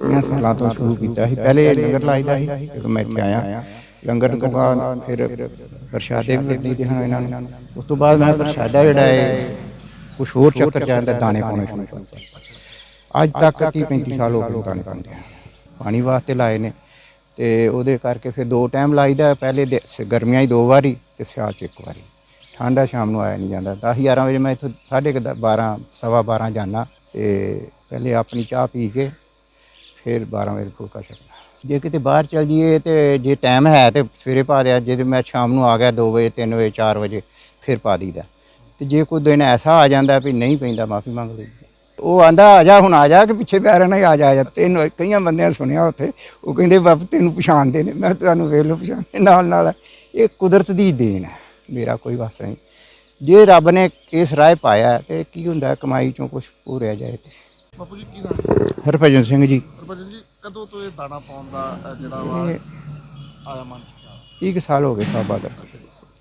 ਇਹਨਾਂ ਸਾਲਾਂ ਤੋਂ ਸ਼ੁਰੂ ਕੀਤਾ ਸੀ। ਪਹਿਲੇ ਲੰਗਰ ਲਾਈਦਾ ਸੀ, ਜਦੋਂ ਮੈਂ ਇੱਥੇ ਆਇਆ। ਲੰਗਰ ਤੋਂ ਬਾਅਦ ਫਿਰ ਪ੍ਰਸ਼ਾਦੇ ਵੀ ਵੰਡੀ ਦੇ ਹਨ ਇਹਨਾਂ ਨੂੰ। ਉਸ ਤੋਂ ਬਾਅਦ ਮੈਂ ਪ੍ਰਸ਼ਾਦਾ ਜਿਹੜਾ ਹੈ ਕੁਝ ਹੋਰ ਚੱਕਰ ਜਾਂਦਾ ਦਾਣੇ ਪਾਉਣੇ ਸ਼ੁਰੂ ਕਰਤੇ ਅੱਜ ਤੱਕ 30 35 ਸਾਲ ਹੋ ਗਏ ਦਾਣੇ ਪਾਉਂਦੇ ਆ ਪਾਣੀ ਵਾਸਤੇ ਲਾਏ ਨੇ ਤੇ ਉਹਦੇ ਕਰਕੇ ਫਿਰ ਦੋ ਟਾਈਮ ਲਾਈਦਾ ਪਹਿਲੇ ਦੇ- ਸ- ਗਰਮੀਆਂ ਹੀ ਦੋ ਵਾਰੀ ਤੇ ਸਿਆਲ ਚ ਇੱਕ ਵਾਰੀ। ਠੰਡਾ ਸ਼ਾਮ ਨੂੰ ਆਇਆ ਨਹੀਂ ਜਾਂਦਾ। 10 11 ਵਜੇ ਮੈਂ ਇੱਥੋਂ ਸਾਢੇ ਕੁ ਦ- 12 ਸਵਾ 12 ਜਾਣਾ ਤੇ ਪਹਿਲੇ ਆਪਣੀ ਚਾਹ ਪੀ ਕੇ ਫਿਰ 12 ਵਜੇ ਫੁਲਕਾ ਛਕਣਾ ਜੇ ਕਿਤੇ ਬਾਹਰ ਚਲ ਜਾਈਏ ਤੇ ਜੇ ਟਾਈਮ ਹੈ ਤੇ ਸਵੇਰੇ ਪਾ ਦਿਆ, ਜੇ ਮੈਂ ਸ਼ਾਮ ਨੂੰ ਆ ਗਿਆ 2 ਵਜੇ 3 ਵਜੇ 4 ਵਜੇ, ਫਿਰ ਪਾ ਦਈਦਾ। ਤੇ ਜੇ ਕੋਈ ਦਿਨ ਐਸਾ ਆ ਜਾਂਦਾ ਵੀ ਨਹੀਂ ਪੈਂਦਾ, ਮਾਫੀ ਮੰਗ ਲਈ ਉਹ ਆਂਦਾ, ਆ ਜਾ, ਹੁਣ ਆ ਜਾ, ਕਿ ਪਿੱਛੇ ਪਿਆ ਰਹਿਣਾ ਹੀ, ਆ ਜਾ ਆ ਜਾ। ਤੈਨੂੰ ਕਈਆਂ ਬੰਦਿਆਂ ਨੇ ਸੁਣਿਆ ਉੱਥੇ, ਉਹ ਕਹਿੰਦੇ, ਬਾਪ, ਤੈਨੂੰ ਪਛਾਣਦੇ ਨੇ। ਮੈਂ ਤੁਹਾਨੂੰ ਵੇਖ ਲਓ, ਪਛਾਣਦੇ ਨਾਲ ਨਾਲ। ਇਹ ਕੁਦਰਤ ਦੀ ਦੇਣ ਹੈ, ਮੇਰਾ ਕੋਈ ਵਾਸਤਾ ਨਹੀਂ। ਜੇ ਰੱਬ ਨੇ ਇਸ ਰਾਹ ਪਾਇਆ ਹੈ ਤੇ ਕੀ ਹੁੰਦਾ, ਕਮਾਈ ਚੋਂ ਕੁਝ ਪੂਰਿਆ ਜਾਏ ਤੇ। ਬਾਪੂ ਜੀ ਕੀ ਨਾਮ ਹਰਭਜਨ ਸਿੰਘ ਜੀ। ਹਰਭਜਨ ਜੀ ਕਦੋਂ ਤੋਂ ਇਹ ਦਾਣਾ ਪਾਉਣ ਦਾ ਅ, ਜਿਹੜਾ ਵਾ ਆਇਆ ਮਨ ਚ? ਖਿਆਲ? 30 ਕੁ ਸਾਲ ਹੋ ਗਏ ਦਾ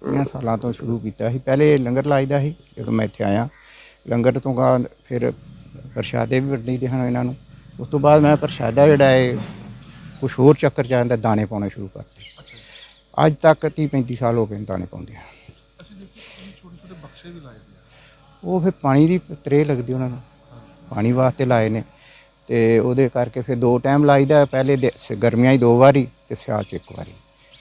ਇਹਨਾਂ ਸਾਲਾਂ ਤੋਂ ਸ਼ੁਰੂ ਕੀਤਾ ਸੀ। ਪਹਿਲੇ ਲੰਗਰ ਲਾਈਦਾ ਸੀ ਜਦੋਂ ਮੈਂ ਇੱਥੇ ਆਇਆ। ਲੰਗਰ ਤੋਂ ਬਾਅਦ ਫਿਰ ਪ੍ਰਸ਼ਾਦੇ ਵੀ ਵੰਡੀ ਦੇ ਹਨ ਇਹਨਾਂ ਨੂੰ। ਉਸ ਤੋਂ ਬਾਅਦ ਮੈਂ ਪ੍ਰਸ਼ਾਦਾ ਜਿਹੜਾ ਹੈ ਕੁਝ ਹੋਰ ਚੱਕਰ ਜਾਂਦਾ ਦਾਣੇ ਪਾਉਣੇ ਸ਼ੁਰੂ ਕਰਤੇ। ਅੱਜ ਤੱਕ 30 35 ਸਾਲ ਹੋ ਗਏ ਨੇ ਦਾਣੇ ਪਾਉਂਦੇ ਆ। ਅਸੀਂ ਦੇਖੀ ਤੁਸੀਂ ਛੋਟੇ ਛੋਟੇ ਬਕਸੇ ਵੀ ਲਾਏ ਆ। ਉਹ ਫਿਰ ਪਾਣੀ ਦੀ ਤਰੇ ਲੱਗਦੀ ਉਹਨਾਂ ਨੂੰ। ਪਾਣੀ ਵਾਸਤੇ ਲਾਏ ਨੇ। ਤੇ ਉਹਦੇ ਕਰਕੇ ਫਿਰ ਦੋ ਟਾਈਮ ਲਾਈਦਾ। ਪਹਿਲੇ ਦੇ- ਸ- ਗਰਮੀਆਂ ਹੀ ਦੋ ਵਾਰੀ ਤੇ ਸਿਆਲ ਚ ਇੱਕ ਵਾਰੀ।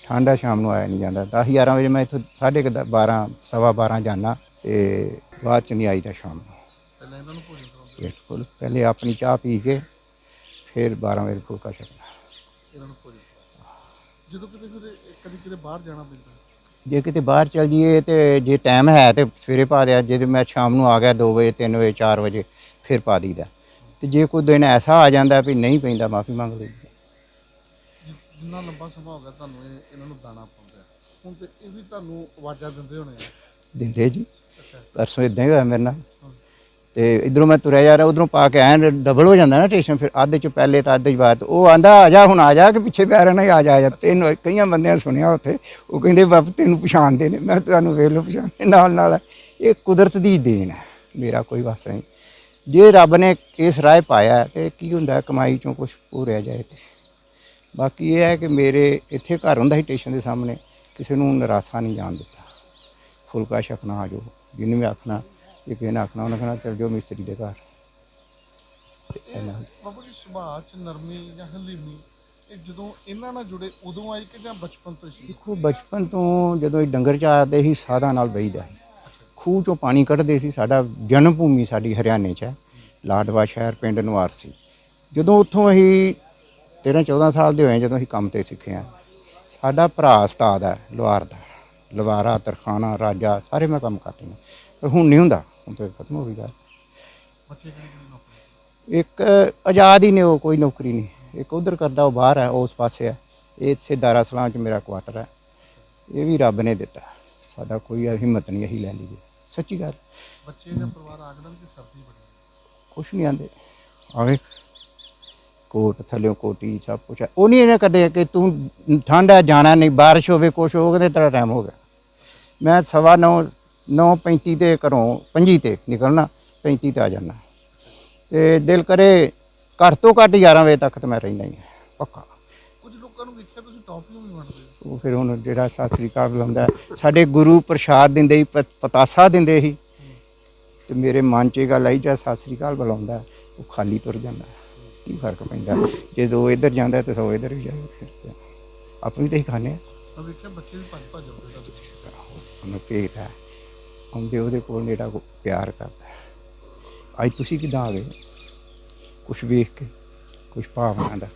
ਠੰਡਾ ਸ਼ਾਮ ਨੂੰ ਆਇਆ ਨਹੀਂ ਜਾਂਦਾ। 10 11 ਵਜੇ ਮੈਂ ਇੱਥੋਂ ਸਾਢੇ ਕੁ ਦ- 12 ਸਵਾ 12 ਜਾਣਾ ਤੇ ਬਾਅਦ ਚ ਨਹੀਂ ਆਈਦਾ ਸ਼ਾਮ ਨੂੰ। ਪਹਿਲਾਂ ਇਹਨਾਂ ਨੂੰ ਭੋਜਨ ਕਰਾਉਂਦੇ ਬਿਲਕੁਲ। ਪਹਿਲੇ ਆਪਣੀ ਚਾਹ ਪੀ ਕੇ ਫਿਰ 12 ਵਜੇ ਫੁਲਕਾ ਛਕਣਾ ਇਹਨਾਂ ਨੂੰ ਭੋਜਨ ਕਰਾਉਂਦੇ ਜਦੋਂ ਕਿਤੇ ਫਿਰ ਇਹ ਕਦੀ ਕਿਤੇ ਬਾਹਰ ਜਾਣਾ ਪੈਂਦਾ। ਜੇ ਕਿਤੇ ਬਾਹਰ ਚਲ ਜਾਈਏ ਤੇ ਜੇ ਟਾਈਮ ਹੈ ਤੇ ਸਵੇਰੇ ਪਾ ਦਿਆ। ਜੇ ਤੇ ਮੈਂ ਸ਼ਾਮ ਨੂੰ ਆ ਗਿਆ 2 ਵਜੇ 3 ਵਜੇ 4 ਵਜੇ ਫਿਰ ਪਾ ਦਈਦਾ। ਤੇ ਜੇ ਕੋਈ ਦਿਨ ਐਸਾ ਆ ਜਾਂਦਾ ਵੀ ਨਹੀਂ ਪੈਂਦਾ ਮਾਫੀ ਮੰਗ ਲਈ ਜਿੰਨਾ ਲੰਬਾ ਸਮਾਂ ਹੋ ਗਿਆ ਤੁਹਾਨੂੰ ਇਹ ਇਹਨਾਂ ਨੂੰ ਦਾਣਾ ਪਾਉਂਦਾ ਹੁਣ ਤੇ ਇਹ ਵੀ ਤੁਹਾਨੂੰ ਆਵਾਜ਼ਾਂ ਦਿੰਦੇ ਹੋਣੇ ਆ। ਦਿੰਦੇ ਜੀ। ਅੱਛਾ। ਪਰਸੋਂ ਇਦਾਂ ਹੀ ਹੋਇਆ ਮੇਰੇ ਨਾਲ। ਤੇ ਇਧਰੋਂ ਮੈਂ ਤੁਰਿਆ ਜਾ ਰਿਹਾ ਉਧਰੋਂ ਪਾ ਕੇ ਐਨ ਡਬਲ ਹੋ ਜਾਂਦਾ ਨਾ ਟੇਸ਼ਨ ਫਿਰ ਅੱਧ ਚ ਪਹਿਲੇ ਤਾਂ ਅੱਧ ਚ ਬਾਅਦ ਉਹ ਆਂਦਾ ਆ ਜਾ ਹੁਣ ਆ ਜਾ ਕਿ ਪਿੱਛੇ ਪਿਆ ਰਹਿਣਾ ਹੀ ਆ ਜਾ ਆ ਜਾ। ਤੈਨੂੰ ਕਈਆਂ ਬੰਦਿਆਂ ਸੁਣਿਆ ਉੱਥੇ। ਉਹ ਕਹਿੰਦੇ ਬਾਪ ਤੈਨੂੰ ਪਛਾਣਦੇ ਨੇ। ਮੈਂ ਤੁਹਾਨੂੰ ਵੇਖ ਲਓ ਪਛਾਣਦੇ ਨਾਲ ਨਾਲ ਇਹ ਕੁਦਰਤ ਦੀ ਦੇਣ ਹੈ। ਮੇਰਾ ਕੋਈ ਵਾਸਤਾ ਨਹੀਂ। ਜੇ ਰੱਬ ਨੇ ਇਸ ਰਾਹ ਪਾਇਆ ਹੈ ਤੇ ਕੀ ਹੁੰਦਾ ਕਮਾਈ ਚੋਂ ਕੁਝ ਪੂਰਿਆ ਜਾਏ ਤੇ। ਬਾਕੀ ਇਹ ਹੈ ਕਿ ਮੇਰੇ ਇੱਥੇ ਘਰ ਹੁੰਦਾ ਸੀ ਸਟੇਸ਼ਨ ਦੇ ਸਾਹਮਣੇ ਕਿਸੇ ਨੂੰ ਨਿਰਾਸ਼ਾ ਨਹੀਂ ਜਾਣ ਦਿੱਤਾ। ਫੁਲਕਾ ਛਕਣਾ ਆ ਜਾਓ ਜਿਹਨੂੰ ਵੀ ਆਖਣਾ ਜੇ ਕਿਸੇ ਨੇ ਆਖਣਾ ਉਹਨੇ ਕਹਿਣਾ ਚਲ ਜਾਓ ਮਿਸਤਰੀ ਦੇ ਘਰ। ਤੇ ਇਹਨਾਂ ਬਾਪੂ ਜੀ ਸੁਭਾਅ ਚ ਨਰਮੀ ਜਾਂ ਹਲੀਮੀ ਇਹ ਜਦੋਂ ਇਹਨਾਂ ਨਾਲ ਜੁੜੇ ਉਦੋਂ ਆਈ ਕਿ ਜਾਂ ਬਚਪਨ ਤੋਂ ਹੀ ਸੀ ਦੇਖੋ ਬਚਪਨ ਤੋਂ ਜਦੋਂ ਇਹ ਡੰਗਰ ਚਾਰਦੇ ਸੀ ਸਾਧਾਂ ਨਾਲ ਬਈਦਾ ਸੀ। ਖੂਹ ਚੋਂ ਪਾਣੀ ਕੱਢਦੇ ਸੀ ਸਾਡਾ ਜਨਮ ਭੂਮੀ ਸਾਡੀ ਹਰਿਆਣੇ 'ਚ ਹੈ ਲਾਡਵਾ ਸ਼ਹਿਰ ਪਿੰਡ ਨਵਾਰ ਸੀ। ਜਦੋਂ ਉੱਥੋਂ ਅਸੀਂ 13 14 ਸਾਲ ਦੇ ਹੋਏ ਜਦੋਂ ਅਸੀਂ ਕੰਮ ਤੇ ਸਿੱਖੇ ਆ ਸਾਡਾ ਭਰਾ ਉਸਤਾਦ ਹੈ ਲੁਹਾਰ ਦਾ ਲਵਾਰਾ ਤਰਖਾਣਾ ਰਾਜਾ ਸਾਰੇ ਮੈਂ ਕੰਮ ਕਰਦੇ ਨੇ ਪਰ ਹੁਣ ਨਹੀਂ ਹੁੰਦਾ ਹੁਣ ਤਾਂ ਖਤਮ ਹੋ ਗਈ ਗੱਲ। ਬੱਚੇ ਕਿਹੜੀ ਕਿਹੜੀ ਨੌਕਰੀ ਇੱਕ ਆਜ਼ਾਦ ਹੀ ਨੇ ਉਹ ਕੋਈ ਨੌਕਰੀ ਨਹੀਂ। ਇੱਕ ਉਧਰ ਕਰਦਾ ਉਹ ਬਾਹਰ ਹੈ ਉਸ ਪਾਸੇ ਹੈ। ਇਹ ਇੱਥੇ ਦਾਰਾ ਸਲਾਮ ਚ ਮੇਰਾ ਕੁਆਟਰ ਹੈ। ਇਹ ਵੀ ਰੱਬ ਨੇ ਦਿੱਤਾ। ਸਾਡਾ ਕੋਈ ਹਿੰਮਤ ਨਹੀਂ ਅਸੀਂ ਲੈ ਲਈਏ ਸੱਚੀ ਗੱਲ। ਬੱਚੇ ਜਾਂ ਪਰਿਵਾਰ ਆਖਦਾ ਕਿ ਸਰਦੀ ਬੜੀ ਹੈ। ਕੁਛ ਨਹੀਂ ਆਂਦੇ। ਆਵੇ ਕੋਟ ਥੱਲਿਓ ਕੋਟੀ ਸਭ ਕੁਛ ਹੈ ਉਹ ਨਹੀਂ ਇਹਨੇ ਕਦੇ ਕਿ ਤੂੰ ਠੰਡ ਹੈ ਜਾਣਾ ਨਹੀਂ ਬਾਰਿਸ਼ ਹੋਵੇ ਕੁਛ ਹੋਵੇ ਤੇ ਤੇਰਾ ਟਾਈਮ ਹੋ ਗਿਆ। ਮੈਂ ਸਵਾ ਨੌ ਨੌ ਪੈਂਤੀ ਤੇ ਘਰੋਂ ਪੰਜੀ ਤੇ ਨਿਕਲਣਾ 35 ਤੇ ਆ ਜਾਣਾ ਤੇ ਦਿਲ ਕਰੇ ਘੱਟ ਤੋਂ ਘੱਟ 11 ਵਜੇ ਤੱਕ ਤੇ ਮੈਂ ਰਹਿਣਾ ਹੀ ਹਾਂ, ਪੱਕਾ। ਕੁਝ ਲੋਕਾਂ ਨੂੰ ਵੇਖਿਆ ਤੁਸੀਂ ਟੌਫੀਆਂ ਵੀ ਵੰਡਦੇ ਹੋ। ਉਹ ਫਿਰ ਹੁਣ ਜਿਹੜਾ ਸਤਿ ਸ੍ਰੀ ਅਕਾਲ ਬੁਲਾਉਂਦਾ ਹੈ, ਸਾਡੇ ਗੁਰੂ ਪ੍ਰਸ਼ਾਦ ਦਿੰਦੇ ਸੀ ਪ- ਪਤਾਸਾ ਦਿੰਦੇ ਸੀ ਤੇ ਮੇਰੇ ਮਨ 'ਚ ਇਹ ਗੱਲ ਆਈ ਜਾਂ ਸਤਿ ਸ੍ਰੀ ਅਕਾਲ ਬੁਲਾਉਂਦਾ ਹੈ, ਉਹ ਖਾਲੀ ਤੁਰ ਜਾਂਦਾ ਹੈ। ਕੀ ਫ਼ਰਕ ਪੈਂਦਾ ਜਦੋਂ ਇੱਧਰ ਜਾਂਦਾ ਹੈ ਤੇ ਸੋ ਇੱਧਰ ਵੀ ਜਾਏ ਫਿਰ ਆਪਣੀ ਤਾਂ ਹੀ ਖਾਣੇ ਤਾਂ ਵੇਖਿਆ ਬੱਚੇ ਵੀ ਭੱਜ ਭੱਜ ਆਉਂਦੇ ਤਾਂ ਇਸੇ ਤਰ੍ਹਾਂ ਉਹ ਉਹਨੂੰ ਭੇਜਦਾ ਹੈ। ਆਉਂਦੇ ਉਹਦੇ ਕੋਲ ਜਿਹੜਾ ਕੋ ਪਿਆਰ ਕਰਦਾ ਹੈ। ਅੱਜ ਤੁਸੀਂ ਕਿਦਾਂ ਆ ਗਏ ਕੁਝ ਵੇਖ ਕੇ ਕੁਝ ਭਾਵਨਾ ਦਾ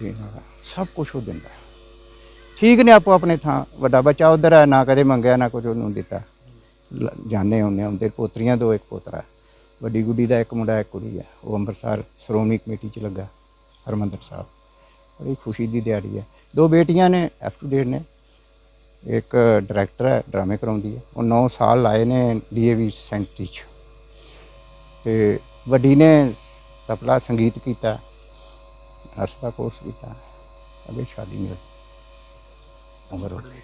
ਦੇਣ ਵਾਲਾ ਸਭ ਕੁਝ ਉਹ ਦਿੰਦਾ ਹੈ। ਠੀਕ ਨੇ ਆਪੋ ਆਪਣੇ ਥਾਂ। ਵੱਡਾ ਬੱਚਾ ਉਧਰ ਹੈ ਨਾ ਕਦੇ ਮੰਗਿਆ, ਨਾ ਕੁਝ ਉਹਨੂੰ ਦਿੱਤਾ। ਲ- ਜਾਣੇ ਹੁੰਦੇ ਆ ਉਹਦੇ ਪੋਤਰੀਆਂ ਦੋ, ਇੱਕ ਪੋਤਰਾ। ਵੱਡੀ ਗੁੱਡੀ ਦਾ ਇੱਕ ਮੁੰਡਾ, ਇੱਕ ਕੁੜੀ ਹੈ ਉਹ ਅੰਮ੍ਰਿਤਸਰ ਸ਼੍ਰੋਮਣੀ ਕਮੇਟੀ 'ਚ ਲੱਗਾ, ਹਰਮੰਦਰ ਸਾਹਿਬ। ਬੜੀ ਖੁਸ਼ੀ ਦੀ ਦਿਹਾੜੀ ਹੈ ਦੋ ਬੇਟੀਆਂ ਨੇ ਅਪ ਟੂ ਡੇਟ ਨੇ। ਇੱਕ ਡਾਇਰੈਕਟਰ ਹੈ ਡਰਾਮੇ ਕਰਾਉਂਦੀ ਹੈ ਉਹ 9 ਸਾਲ ਲਾਏ ਨੇ ਡੀਏਵੀ ਸੈਂਟਰੀ 'ਚ। ਤੇ ਵੱਡੀ ਨੇ ਤਬਲਾ ਸੰਗੀਤ ਕੀਤਾ, ਨਰਸ ਦਾ ਕੋਰਸ ਕੀਤਾ, ਅਗੇ ਸ਼ਾਦੀ ਨਹੀਂ ਹੋਈ ਉਮਰ ਹੋ ਗਈ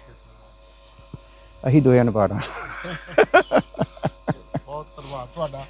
ਅਸੀਂ ਦੋਆਂ ਨੇ ਪਾੜਾਂ ਬਹੁਤ ਧੰਨਵਾਦ ਤੁਹਾਡਾ।